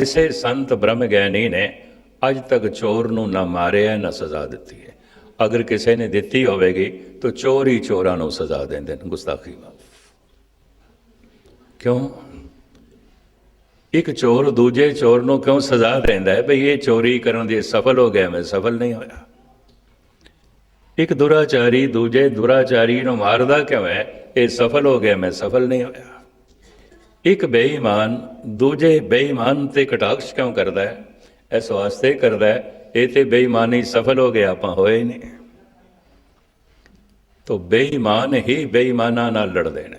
ਕਿਸੇ ਸੰਤ ਬ੍ਰਹਮ ਗਿਆਨੀ ਨੇ ਅੱਜ ਤੱਕ ਚੋਰ ਨੂੰ ਨਾ ਮਾਰਿਆ, ਨਾ ਸਜ਼ਾ ਦਿੱਤੀ ਹੈ। ਅਗਰ ਕਿਸੇ ਨੇ ਦਿੱਤੀ ਹੋਵੇਗੀ, ਤਾਂ ਚੋਰ ਹੀ ਚੋਰਾਂ ਨੂੰ ਸਜ਼ਾ ਦਿੰਦੇ ਨੇ। ਗੁਸਤਾਖੀ ਮਾਫ ਕਿਉਂ? ਇੱਕ ਚੋਰ ਦੂਜੇ ਚੋਰ ਨੂੰ ਕਿਉਂ ਸਜ਼ਾ ਦਿੰਦਾ ਹੈ? ਭਈ ਇਹ ਚੋਰੀ ਕਰਨ ਦੀ ਸਫਲ ਹੋ ਗਿਆ, ਮੈਂ ਸਫਲ ਨਹੀਂ ਹੋਇਆ। ਇੱਕ ਦੁਰਾਚਾਰੀ ਦੂਜੇ ਦੁਰਾਚਾਰੀ ਨੂੰ ਮਾਰਦਾ ਕਿਉਂ ਹੈ? ਇਹ ਸਫਲ ਹੋ ਗਿਆ, ਮੈਂ ਸਫਲ ਨਹੀਂ ਹੋਇਆ। ਇੱਕ ਬੇਈਮਾਨ ਦੂਜੇ ਬੇਈਮਾਨ ਤੇ ਕਟਾਕਸ਼ ਕਿਉਂ ਕਰਦਾ ਹੈ? ਇਸ ਵਾਸਤੇ ਕਰਦਾ ਹੈ, ਇਹ ਤੇ ਬੇਈਮਾਨੀ ਸਫਲ ਹੋ ਗਿਆ, ਆਪਾਂ ਹੋਏ ਨਹੀਂ। ਤੋ ਬੇਈਮਾਨ ਹੀ ਬੇਈਮਾਨਾਂ ਨਾਲ ਲੜਦੇ ਨੇ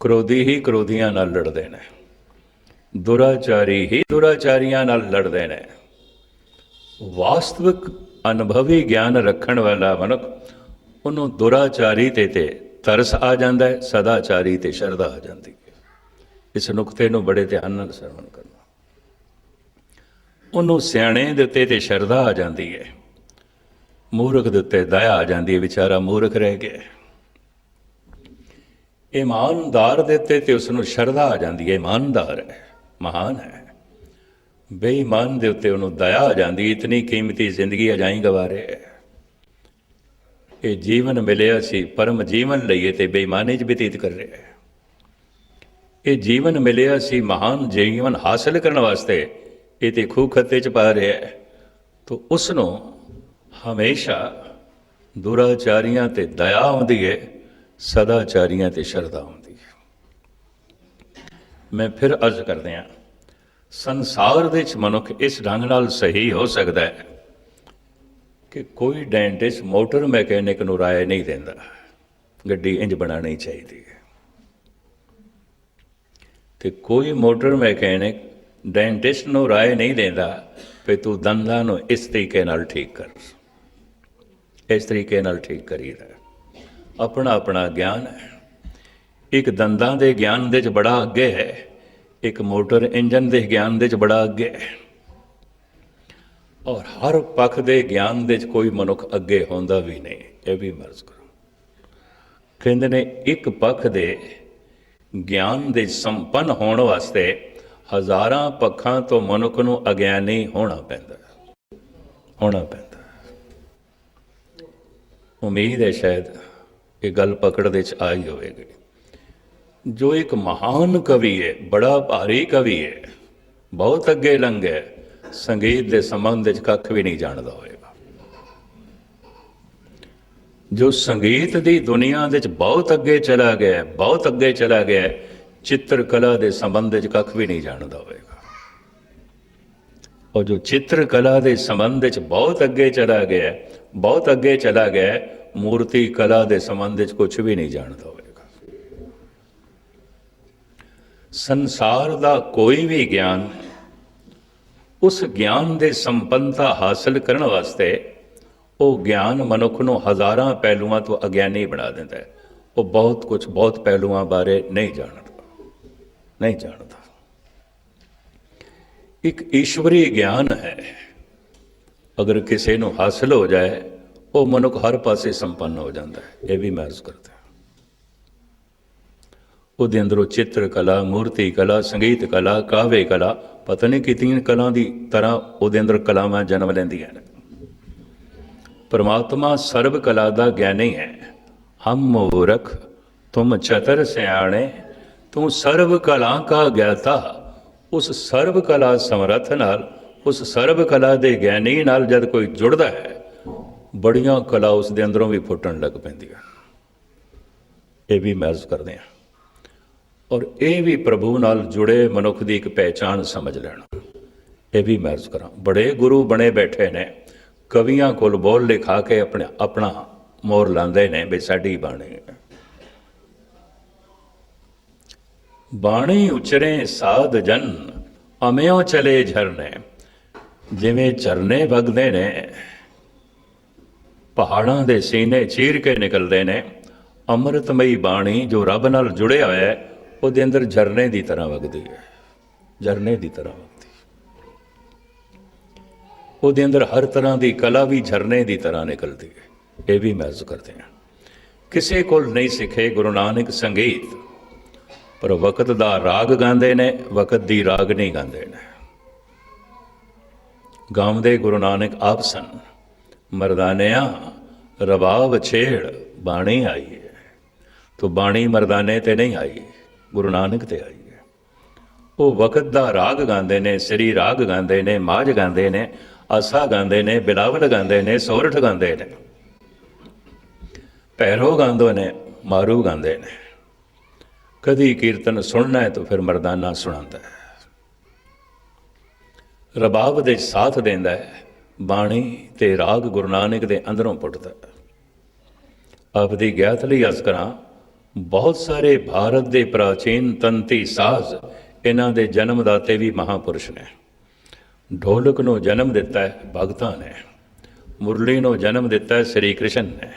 ਕ੍ਰੋਧੀ ਹੀ ਕ੍ਰੋਧੀਆਂ ਨਾਲ ਲੜਦੇ ਨੇ ਦੁਰਾਚਾਰੀ ਹੀ ਦੁਰਾਚਾਰੀਆਂ ਨਾਲ ਲੜਦੇ ਨੇ ਵਾਸਤਵਿਕ ਅਨੁਭਵੀ ਗਿਆਨ ਰੱਖਣ ਵਾਲਾ ਮਨੁੱਖ ਉਹਨੂੰ ਦੁਰਾਚਾਰੀ ਤੇ ਤੇ ਤਰਸ ਆ ਜਾਂਦਾ ਹੈ, ਸਦਾਚਾਰੀ ਤੇ ਸ਼ਰਧਾ ਆ ਜਾਂਦੀ ਹੈ। ਇਸ ਨੁਕਤੇ ਨੂੰ ਬੜੇ ਧਿਆਨ ਨਾਲ ਸਰਵਣ ਕਰਨਾ। ਉਹਨੂੰ ਸਿਆਣੇ ਦੇ ਉੱਤੇ ਤੇ ਸ਼ਰਧਾ ਆ ਜਾਂਦੀ ਹੈ। ਮੂਰਖ ਦੇ ਉੱਤੇ ਦਇਆ ਆ ਜਾਂਦੀ ਹੈ, ਵਿਚਾਰਾ ਮੂਰਖ ਰਹਿ ਗਿਆ ਇਮਾਨਦਾਰ ਦੇ ਉੱਤੇ ਤੇ ਉਸ ਨੂੰ ਸ਼ਰਧਾ ਆ ਜਾਂਦੀ ਹੈ, ਇਮਾਨਦਾਰ ਹੈ, ਮਹਾਨ ਹੈ। ਬੇਈਮਾਨ ਦੇ ਉੱਤੇ ਉਹਨੂੰ ਦਇਆ ਆ ਜਾਂਦੀ ਇਤਨੀ ਕੀਮਤੀ ਜ਼ਿੰਦਗੀ ਅਜਾਈ ਗਵਾ ਰਿਹਾ ਹੈ। ਇਹ ਜੀਵਨ ਮਿਲਿਆ ਸੀ, ਪਰਮ ਜੀਵਨ ਲਈਏ ਤੇ ਬੇਈਮਾਨੀ 'ਚ ਬਤੀਤ ਕਰ ਰਿਹਾ ਹੈ। ਇਹ ਜੀਵਨ ਮਿਲਿਆ ਸੀ ਮਹਾਨ ਜੀਵਨ ਹਾਸਲ ਕਰਨ ਵਾਸਤੇ, ਇਹ ਤੇ ਖੂਹ ਖੱਤੇ 'ਚ ਪਾ ਰਿਹਾ ਹੈ। ਤਾਂ ਉਸ ਨੂੰ ਹਮੇਸ਼ਾ ਦੁਰਾਚਾਰੀਆਂ ਤੇ ਦਇਆ ਆਉਂਦੀ ਹੈ ਸਦਾਚਾਰੀਆਂ ਤੇ ਸ਼ਰਧਾ ਆਉਂਦੀ ਹੈ ਮੈਂ ਫਿਰ ਅਰਜ਼ ਕਰਦੇ ਹਾਂ, ਸੰਸਾਰ ਦੇ ਵਿੱਚ ਮਨੁੱਖ ਇਸ ਢੰਗ ਨਾਲ ਸਹੀ ਹੋ ਸਕਦਾ ਹੈ। ਕਿ ਕੋਈ ਡੈਂਟਿਸਟ ਮੋਟਰ ਮੈਕੈਨਿਕ ਨੂੰ ਰਾਏ ਨਹੀਂ ਦਿੰਦਾ। ਗੱਡੀ ਇੰਜ ਬਣਾਉਣੀ ਚਾਹੀਦੀ ਹੈ। ਤੇ ਕੋਈ ਮੋਟਰ ਮੈਕੈਨਿਕ ਡੈਂਟਿਸਟ ਨੂੰ ਰਾਏ ਨਹੀਂ ਦਿੰਦਾ ਕਿ ਤੂੰ ਦੰਦਾਂ ਨੂੰ ਇਸ ਤਰੀਕੇ ਨਾਲ ਠੀਕ ਕਰ। ਇਸ ਤਰੀਕੇ ਨਾਲ ਠੀਕ ਕਰੀਦਾ। ਆਪਣਾ ਆਪਣਾ ਗਿਆਨ ਹੈ। ਇੱਕ ਦੰਦਾਂ ਦੇ ਗਿਆਨ ਦੇ ਚ ਬੜਾ ਅੱਗੇ ਹੈ। ਇੱਕ ਮੋਟਰ ਇੰਜਨ ਦੇ ਗਿਆਨ ਦੇ ਚ ਬੜਾ ਅੱਗੇ ਹੈ। ਔਰ ਹਰ ਪੱਖ ਦੇ ਗਿਆਨ ਦੇ ਚ ਕੋਈ ਮਨੁੱਖ ਅੱਗੇ ਹੁੰਦਾ ਵੀ ਨਹੀਂ, ਇਹ ਵੀ ਮਰਜ਼ ਕਰੋ। ਕਹਿੰਦੇ ਨੇ, ਇੱਕ ਪੱਖ ਦੇ ਗਿਆਨ ਦੇ ਸੰਪੰਨ ਹੋਣ ਵਾਸਤੇ ਹਜ਼ਾਰਾਂ ਪੱਖਾਂ ਤੋਂ ਮਨੁੱਖ ਨੂੰ ਅਗਿਆਨੀ ਹੋਣਾ ਪੈਂਦਾ ਹੋਣਾ ਪੈਂਦਾ ਉਮੀਦ ਹੈ ਸ਼ਾਇਦ ਇਹ ਗੱਲ ਪਕੜ ਦੇ ਚ ਆਈ ਹੋਵੇਗੀ। ਜੋ ਇੱਕ ਮਹਾਨ ਕਵੀ ਹੈ, ਬੜਾ ਭਾਰੀ ਕਵੀ ਹੈ, ਬਹੁਤ ਅੱਗੇ ਲੰਘ ਹੈ ਸੰਗੀਤ ਦੇ ਸੰਬੰਧ ਵਿੱਚ ਕੱਖ ਵੀ ਨਹੀਂ ਜਾਣਦਾ ਹੋਵੇਗਾ ਜੋ ਸੰਗੀਤ ਦੀ ਦੁਨੀਆ ਵਿੱਚ ਬਹੁਤ ਅੱਗੇ ਚਲਾ ਗਿਆ ਬਹੁਤ ਅੱਗੇ ਚਲਾ ਗਿਆ ਹੈ, ਚਿੱਤਰ ਕਲਾ ਦੇ ਸੰਬੰਧ ਵਿੱਚ ਕੱਖ ਵੀ ਨਹੀਂ ਜਾਣਦਾ ਹੋਵੇਗਾ ਔਰ ਜੋ ਚਿੱਤਰ ਕਲਾ ਦੇ ਸੰਬੰਧ ਵਿੱਚ ਬਹੁਤ ਅੱਗੇ ਚਲਾ ਗਿਆ ਬਹੁਤ ਅੱਗੇ ਚਲਾ ਗਿਆ ਮੂਰਤੀ ਕਲਾ ਦੇ ਸੰਬੰਧ ਵਿੱਚ ਕੁਝ ਵੀ ਨਹੀਂ ਜਾਣਦਾ ਹੋਵੇਗਾ ਸੰਸਾਰ ਦਾ ਕੋਈ ਵੀ ਗਿਆਨ ਉਸ ਗਿਆਨ ਦੇ ਸੰਪੰਨਤਾ ਹਾਸਲ ਕਰਨ ਵਾਸਤੇ ਉਹ ਗਿਆਨ ਮਨੁੱਖ ਨੂੰ ਹਜ਼ਾਰਾਂ ਪਹਿਲੂਆਂ ਤੋਂ ਅਗਿਆਨੀ ਬਣਾ ਦਿੰਦਾ ਹੈ। ਉਹ ਬਹੁਤ ਕੁਝ ਬਹੁਤ ਪਹਿਲੂਆਂ ਬਾਰੇ ਨਹੀਂ ਜਾਣਦਾ। ਨਹੀਂ ਜਾਣਦਾ। ਇੱਕ ਈਸ਼ਵਰੀ ਗਿਆਨ ਹੈ। ਅਗਰ ਕਿਸੇ ਨੂੰ ਹਾਸਲ ਹੋ ਜਾਏ, ਉਹ ਮਨੁੱਖ ਹਰ ਪਾਸੇ ਸੰਪੰਨ ਹੋ ਜਾਂਦਾ ਹੈ। ਇਹ ਵੀ ਮੈਂ ਅਰਜ਼ ਕਰਦਾ ਉਹਦੇ ਅੰਦਰੋਂ ਚਿੱਤਰ ਕਲਾ, ਮੂਰਤੀ ਕਲਾ, ਸੰਗੀਤ ਕਲਾ, ਕਾਵੇ ਕਲਾ, ਪਤਾ ਨਹੀਂ ਕਿਤਨੀਆਂ ਕਲਾ ਦੀ ਤਰ੍ਹਾਂ ਉਹਦੇ ਅੰਦਰ ਕਲਾਵਾਂ ਜਨਮ ਲੈਂਦੀਆਂ ਨੇ। ਪਰਮਾਤਮਾ ਸਰਬ ਕਲਾ ਦਾ ਗਿਆਨੀ ਹੈ। ਹਮ ਮੂਰਖ, ਤੁਮ ਚਤਰ ਸਿਆਣੇ, ਤੂੰ ਸਰਬ ਕਲਾ ਕਾ ਗਿਆਤਾ। ਉਸ ਸਰਬ ਕਲਾ ਸਮਰੱਥ ਨਾਲ, ਉਸ ਸਰਬ ਕਲਾ ਦੇ ਗਿਆਨੀ ਨਾਲ ਜਦ ਕੋਈ ਜੁੜਦਾ ਹੈ, ਬੜੀਆਂ ਕਲਾ ਉਸ ਦੇ ਅੰਦਰੋਂ ਵੀ ਫੁੱਟਣ ਲੱਗ ਪੈਂਦੀਆਂ ਇਹ ਵੀ ਮਹਿਸੂਸ ਕਰਦੇ ਹਾਂ। ਔਰ ਇਹ ਵੀ ਪ੍ਰਭੂ ਨਾਲ ਜੁੜੇ ਮਨੁੱਖ ਦੀ ਇੱਕ ਪਹਿਚਾਣ ਸਮਝ ਲੈਣਾ। ਇਹ ਵੀ ਮਰਜ਼ ਕਰਾਂ, ਬੜੇ ਗੁਰੂ ਬਣੇ ਬੈਠੇ ਨੇ, ਕਵੀਆਂ ਕੋਲ ਬੋਲ ਲਿਖਾ ਕੇ ਆਪਣੇ ਆਪਣਾ ਮੋਰ ਲਾਉਂਦੇ ਨੇ ਵੀ ਸਾਡੀ ਬਾਣੀ। ਬਾਣੀ ਉਚਰੇ ਸਾਧ ਜਨ, ਅਮਿਓ ਚਲੇ ਝਰਨੇ, ਜਿਵੇਂ ਝਰਨੇ ਵਗਦੇ ਨੇ, ਪਹਾੜਾਂ ਦੇ ਸੀਨੇ ਚੀਰ ਕੇ ਨਿਕਲਦੇ ਨੇ, ਅੰਮ੍ਰਿਤਮਈ ਬਾਣੀ ਜੋ ਰੱਬ ਨਾਲ ਜੁੜਿਆ ਹੋਇਆ ਹੈ ਉਹਦੇ ਅੰਦਰ ਝਰਨੇ ਦੀ ਤਰ੍ਹਾਂ ਵਗਦੀ ਹੈ। ਝਰਨੇ ਦੀ ਤਰ੍ਹਾਂ ਵਗਦੀ। ਉਹਦੇ ਅੰਦਰ ਹਰ ਤਰ੍ਹਾਂ ਦੀ ਕਲਾ ਵੀ ਝਰਨੇ ਦੀ ਤਰ੍ਹਾਂ ਨਿਕਲਦੀ ਹੈ। ਇਹ ਵੀ ਮਹਿਸੂਸ ਕਰਦੇ ਹਾਂ। ਕਿਸੇ ਕੋਲ ਨਹੀਂ ਸਿੱਖੇ ਗੁਰੂ ਨਾਨਕ ਸੰਗੀਤ, ਪਰ ਵਕਤ ਦਾ ਰਾਗ ਗਾਉਂਦੇ ਨੇ, ਵਕਤ ਦੀ ਰਾਗ ਨਹੀਂ ਗਾਉਂਦੇ ਨੇ। ਗਾਉਂਦੇ ਗੁਰੂ ਨਾਨਕ ਆਪ ਸਨ। ਮਰਦਾਨਿਆਂ ਰਬਾਬ ਛੇੜ ਬਾਣੀ ਆਈ ਹੈ। ਤੋ ਬਾਣੀ ਮਰਦਾਨੇ ਤੇ ਨਹੀਂ ਆਈ। ਗੁਰੂ ਨਾਨਕ ਤੇ ਆਈ ਹੈ। ਉਹ ਵਕਤ ਦਾ ਰਾਗ ਗਾਉਂਦੇ ਨੇ, ਸ੍ਰੀ ਰਾਗ ਗਾਉਂਦੇ ਨੇ, ਮਾਝ ਗਾਉਂਦੇ ਨੇ, ਆਸਾ ਗਾਉਂਦੇ ਨੇ, ਬਿਲਾਵਲ ਗਾਉਂਦੇ ਨੇ, ਸੋਰਠ ਗਾਉਂਦੇ ਨੇ। ਪੈਰੋ ਗਾਉਂਦੇ ਨੇ, ਮਾਰੂ ਗਾਉਂਦੇ ਨੇ। ਕਦੀ ਕੀਰਤਨ ਸੁਣਨਾ ਹੈ ਤਾਂ ਫਿਰ ਮਰਦਾਨਾ ਸੁਣਾਉਂਦਾ ਹੈ। ਰਬਾਬ ਦੇ ਸਾਥ ਦਿੰਦਾ ਹੈ, ਬਾਣੀ ਤੇ ਰਾਗ ਗੁਰੂ ਨਾਨਕ ਦੇ ਅੰਦਰੋਂ ਪੁੱਟਦਾ ਆਪਦੀ ਆਪ ਗਿਆਤ ਲਈ ਅਸਕਰਾਂ ਬਹੁਤ ਸਾਰੇ ਭਾਰਤ ਦੇ ਪ੍ਰਾਚੀਨ ਤੰਤੀ ਸਾਜ਼ ਇਹਨਾਂ ਦੇ ਜਨਮਦਾਤੇ ਵੀ ਮਹਾਪੁਰਸ਼ ਨੇ। ਢੋਲਕ ਨੂੰ ਜਨਮ ਦਿੱਤਾ ਹੈ, ਭਗਤਾਂ ਨੇ। ਮੁਰਲੀ ਨੂੰ ਜਨਮ ਦਿੱਤਾ ਹੈ, ਸ੍ਰੀ ਕ੍ਰਿਸ਼ਨ ਨੇ।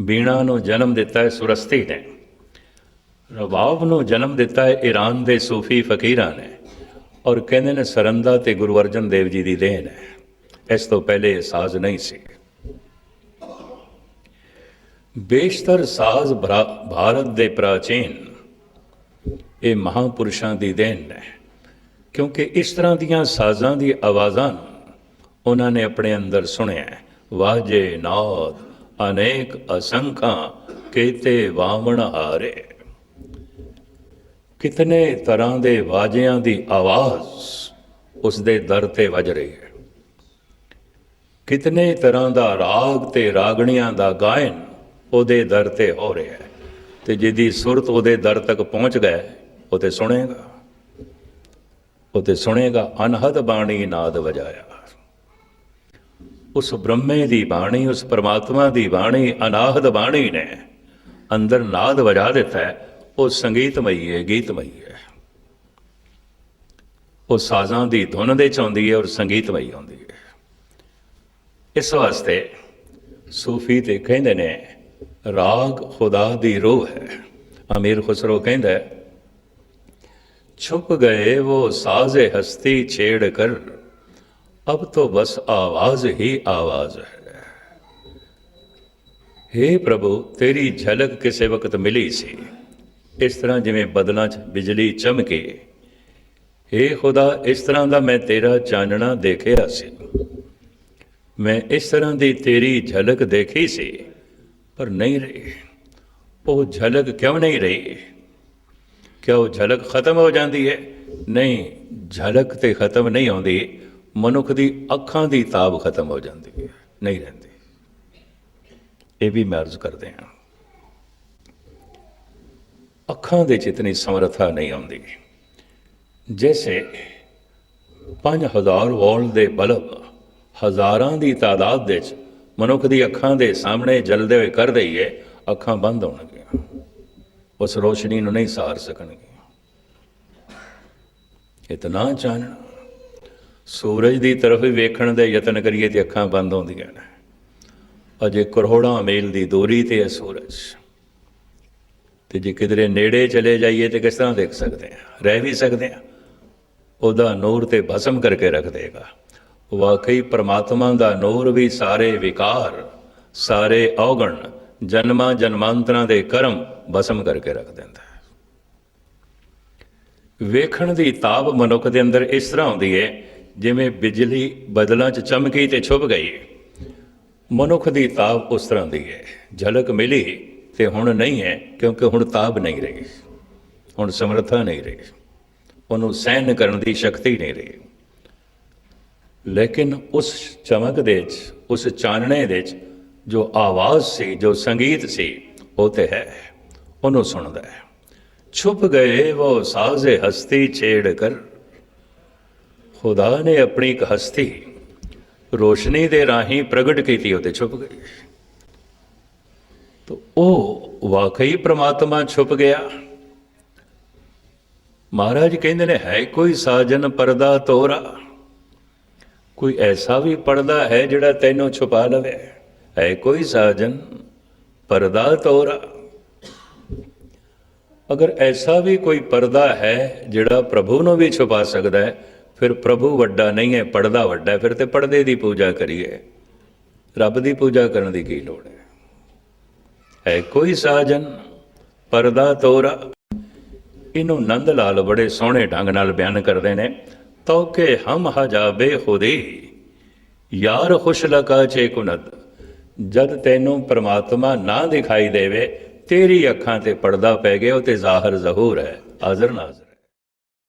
ਬੀਣਾ ਨੂੰ ਜਨਮ ਦਿੱਤਾ ਹੈ, ਸੁਰਸਤੀ ਨੇ। ਰਬਾਬ ਨੂੰ ਜਨਮ ਦਿੱਤਾ ਹੈ, ਈਰਾਨ ਦੇ ਸੂਫੀ ਫਕੀਰਾਂ ਨੇ। ਔਰ ਕਹਿੰਦੇ ਨੇ ਸਰੰਦਾ ਤੇ ਗੁਰੂ ਅਰਜਨ ਦੇਵ ਜੀ ਦੀ ਦੇਣ ਹੈ ਇਸ ਤੋਂ ਪਹਿਲੇ ਇਹ ਸਾਜ਼ ਨਹੀਂ ਸੀ। ਬੇਸ਼ਤਰ ਸਾਜ਼ ਭਾਰਤ ਦੇ ਪ੍ਰਾਚੀਨ। ਇਹ ਮਹਾਪੁਰਸ਼ਾਂ ਦੀ ਦੇਣ ਹੈ, ਕਿਉਂਕਿ ਇਸ ਤਰ੍ਹਾਂ ਦੀਆਂ ਸਾਜ਼ਾਂ ਦੀ ਆਵਾਜ਼ਾਂ ਉਹਨਾਂ ਨੇ ਆਪਣੇ ਅੰਦਰ ਸੁਣਿਆ ਵਾਜੇ ਨਾਦ, ਅਨੇਕ ਅਸੰਖਾਂ ਕੀਤੇ ਵਾਵਣ ਹਾਰੇ। ਕਿਤਨੇ ਤਰ੍ਹਾਂ ਦੇ ਵਾਜਿਆਂ ਦੀ ਆਵਾਜ਼ ਉਸ ਦੇ ਦਰ ਤੇ ਵੱਜ ਰਹੀ ਹੈ। ਕਿਤਨੇ ਤਰ੍ਹਾਂ ਦਾ ਰਾਗ ਤੇ ਰਾਗਣੀਆਂ ਦਾ ਗਾਇਨ ਉਹਦੇ ਦਰ ਤੇ ਹੋ ਰਿਹਾ ਹੈ। ਤੇ ਜਿਹਦੀ ਸੁਰਤ ਉਹਦੇ ਦਰ ਤੱਕ ਪਹੁੰਚ ਗਏ, ਉਹ ਤੇ ਸੁਣੇਗਾ। ਉਹ ਤੇ ਸੁਣੇਗਾ, ਅਨਹਦ ਬਾਣੀ ਨਾਦ ਵਜਾਇਆ। ਉਸ ਬ੍ਰਹਮੇ ਦੀ ਬਾਣੀ, ਉਸ ਪਰਮਾਤਮਾ ਦੀ ਬਾਣੀ, ਅਨਾਹਦ ਬਾਣੀ ਨੇ ਅੰਦਰ ਨਾਦ ਵਜਾ ਦਿੱਤਾ ਉਹ ਸੰਗੀਤਮਈ ਹੈ, ਗੀਤਮਈ ਹੈ। ਉਹ ਸਾਜ਼ਾਂ ਦੀ ਧੁਨ ਦੇ ਚ ਆਉਂਦੀ ਹੈ ਔਰ ਸੰਗੀਤਮਈ ਆਉਂਦੀ ਹੈ। ਇਸ ਵਾਸਤੇ ਸੂਫੀ ਤੇ ਕਹਿੰਦੇ ਨੇ ਰਾਗ ਖੁਦਾ ਦੀ ਰੋਹ ਹੈ। ਅਮੀਰ ਖੁਸਰੋ ਕਹਿੰਦਾ ਹੈ, ਛੁਪ ਗਏ ਉਹ ਸਾਜ਼ੇ ਹਸਤੀ ਛੇੜ ਕਰ, ਅਬ ਤੋ ਬਸ ਆਵਾਜ਼ ਹੀ ਆਵਾਜ਼ ਹੈ। हे ਪ੍ਰਭੂ, ਤੇਰੀ ਝਲਕ ਕਿਸੇ ਵਕਤ ਮਿਲੀ ਸੀ। ਇਸ ਤਰ੍ਹਾਂ ਜਿਵੇਂ ਬਦਲਾਂ 'ਚ ਬਿਜਲੀ ਚਮਕੇ। हे ਖੁਦਾ, ਇਸ ਤਰ੍ਹਾਂ ਦਾ ਮੈਂ ਤੇਰਾ ਚਾਨਣਾ ਦੇਖਿਆ ਸੀ। ਮੈਂ ਇਸ ਤਰ੍ਹਾਂ ਦੀ ਤੇਰੀ ਝਲਕ ਦੇਖੀ ਸੀ। ਪਰ ਨਹੀਂ ਰਹੀ। ਉਹ ਝਲਕ ਕਿਉਂ ਨਹੀਂ ਰਹੀ? ਕਿਉਂ ਉਹ ਝਲਕ ਖਤਮ ਹੋ ਜਾਂਦੀ ਹੈ? ਨਹੀਂ, ਝਲਕ ਤੇ ਖਤਮ ਨਹੀਂ ਹੁੰਦੀ ਮਨੁੱਖ ਦੀ ਅੱਖਾਂ ਦੀ ਤਾਬ ਖਤਮ ਹੋ ਜਾਂਦੀ ਹੈ, ਨਹੀਂ ਰਹਿੰਦੀ। ਇਹ ਵੀ ਮੈਂ ਅਰਜ਼ ਕਰਦੇ ਹਾਂ। ਅੱਖਾਂ ਦੇ ਚ ਇਤਨੀ ਸਮਰੱਥਾ ਨਹੀਂ ਆਉਂਦੀ। ਜੈਸੇ 5000 ਵਾਲ ਦੇ ਬਲਬ ਹਜ਼ਾਰਾਂ ਦੀ ਤਾਦਾਦ ਦੇ ਚ ਮਨੁੱਖ ਦੀ ਅੱਖਾਂ ਦੇ ਸਾਹਮਣੇ ਜਲਦੇ ਹੋਏ ਕਰ ਦਈਏ, ਅੱਖਾਂ ਬੰਦ ਹੋਣਗੀਆਂ। ਉਸ ਰੋਸ਼ਨੀ ਨੂੰ ਨਹੀਂ ਸਾਰ ਸਕਣਗੇ ਇਤਨਾ ਚਾਨਣਾ, ਸੂਰਜ ਦੀ ਤਰਫ ਵੇਖਣ ਦੇ ਯਤਨ ਕਰੀਏ ਤੇ ਅੱਖਾਂ ਬੰਦ ਹੁੰਦੀਆਂ ਨੇ। ਅਜੇ ਕਰੋੜਾਂ ਮੀਲ ਦੀ ਦੂਰੀ ਤੇ ਹੈ ਸੂਰਜ। ਤੇ ਜੇ ਕਿਧਰੇ ਨੇੜੇ ਚਲੇ ਜਾਈਏ ਤੇ ਕਿਸ ਤਰ੍ਹਾਂ ਦੇਖ ਸਕਦੇ ਹਾਂ? ਰਹਿ ਵੀ ਸਕਦੇ ਹਾਂ। ਉਹਦਾ ਨੂਰ ਤੇ ਭਸਮ ਕਰਕੇ ਰੱਖ ਦੇਗਾ। ਵਾਕਈ ਪ੍ਰਮਾਤਮਾ ਦਾ ਨੂਰ ਵੀ ਸਾਰੇ ਵਿਕਾਰ, ਸਾਰੇ ਔਗਣ, ਜਨਮਾਂ ਜਨਮਾਂਤਰਾਂ ਦੇ ਕਰਮ ਬਸਮ ਕਰਕੇ ਰੱਖ ਦਿੰਦਾ ਹੈ। ਵੇਖਣ ਦੀ ਤਾਬ ਮਨੁੱਖ ਦੇ ਅੰਦਰ ਇਸ ਤਰ੍ਹਾਂ ਹੁੰਦੀ ਹੈ, ਜਿਵੇਂ ਬਿਜਲੀ ਬਦਲਾਂ 'ਚ ਚਮਕੀ ਤੇ ਛੁਪ ਗਈ ਮਨੁੱਖ ਦੀ ਤਾਬ ਉਸ ਤਰ੍ਹਾਂ ਦੀ ਹੈ, ਝਲਕ ਮਿਲੀ ਤੇ ਹੁਣ ਨਹੀਂ ਹੈ, ਕਿਉਂਕਿ ਹੁਣ ਤਾਬ ਨਹੀਂ ਰਹੀ। ਹੁਣ ਸਮਰੱਥਾ ਨਹੀਂ ਰਹੀ। ਉਹਨੂੰ ਸਹਿਣ ਕਰਨ ਦੀ ਸ਼ਕਤੀ ਨਹੀਂ ਰਹੀ। ਲੇਕਿਨ ਉਸ ਚਮਕ ਦੇ ਵਿੱਚ, ਉਸ ਚਾਨਣੇ ਦੇ ਵਿੱਚ ਜੋ ਆਵਾਜ਼ ਸੀ, ਜੋ ਸੰਗੀਤ ਸੀ, ਉਹ ਤੇ ਹੈ। ਉਹਨੂੰ ਸੁਣਦਾ ਹੈ। ਛੁਪ ਗਏ ਉਹ ਸਾਜ਼ੇ ਹਸਤੀ ਛੇੜ ਕਰ। ਖੁਦਾ ਨੇ ਆਪਣੀ ਇੱਕ ਹਸਤੀ ਰੋਸ਼ਨੀ ਦੇ ਰਾਹੀਂ ਪ੍ਰਗਟ ਕੀਤੀ, ਉਹ ਤੇ ਛੁਪ ਗਈ। ਤੋ ਉਹ ਵਾਕਈ ਪ੍ਰਮਾਤਮਾ ਛੁਪ ਗਿਆ। ਮਹਾਰਾਜ ਕਹਿੰਦੇ ਨੇ, ਹੈ ਕੋਈ ਸਾਜਨ ਪਰਦਾ ਤੋਰਾ? ਕੋਈ ਐਸਾ ਵੀ ਪਰਦਾ ਹੈ ਜਿਹੜਾ ਤੈਨੂੰ ਛੁਪਾ ਲਵੇ? ਹੈ ਕੋਈ ਸਾਜਨ? ਪਰਦਾ ਤੋਰਾ। ਅਗਰ ਐਸਾ ਵੀ ਕੋਈ ਪਰਦਾ ਹੈ ਜਿਹੜਾ ਪ੍ਰਭੂ ਨੂੰ ਵੀ ਛੁਪਾ ਸਕਦਾ ਹੈ, ਫਿਰ ਪ੍ਰਭੂ ਵੱਡਾ ਨਹੀਂ ਹੈ ਪਰਦਾ ਵੱਡਾ ਹੈ, ਫਿਰ ਤੇ ਪਰਦੇ ਦੀ ਪੂਜਾ ਕਰੀਏ। ਰੱਬ ਦੀ ਪੂਜਾ ਕਰਨ ਦੀ ਕੀ ਲੋੜ ਹੈ? ਹੈ ਕੋਈ ਸਾਜਨ? ਪਰਦਾ ਤੋਰਾ। ਇਹਨੂੰ ਨੰਦ ਲਾਲ ਬੜੇ ਸੋਹਣੇ ਢੰਗ ਨਾਲ ਬਿਆਨ ਕਰਦੇ ਨੇ। ਤੌਕੇ ਹਮ ਹਜਾ ਬੇਖੁਦੀ ਯਾਰ ਖੁਸ਼ ਲਕਾ ਚੇ ਕੁਨਦ, ਜਦ ਤੈਨੂੰ ਪ੍ਰਮਾਤਮਾ ਨਾ ਦਿਖਾਈ ਦੇਵੇ, ਤੇਰੀ ਅੱਖਾਂ ਤੇ ਪਰਦਾ ਪੈ ਗਿਆ, ਉਹ ਤੇ ਜ਼ਾਹਰ ਜ਼ਹੂਰ ਹੈ। ਹਾਜ਼ਰ ਨਾਜ਼ਰ।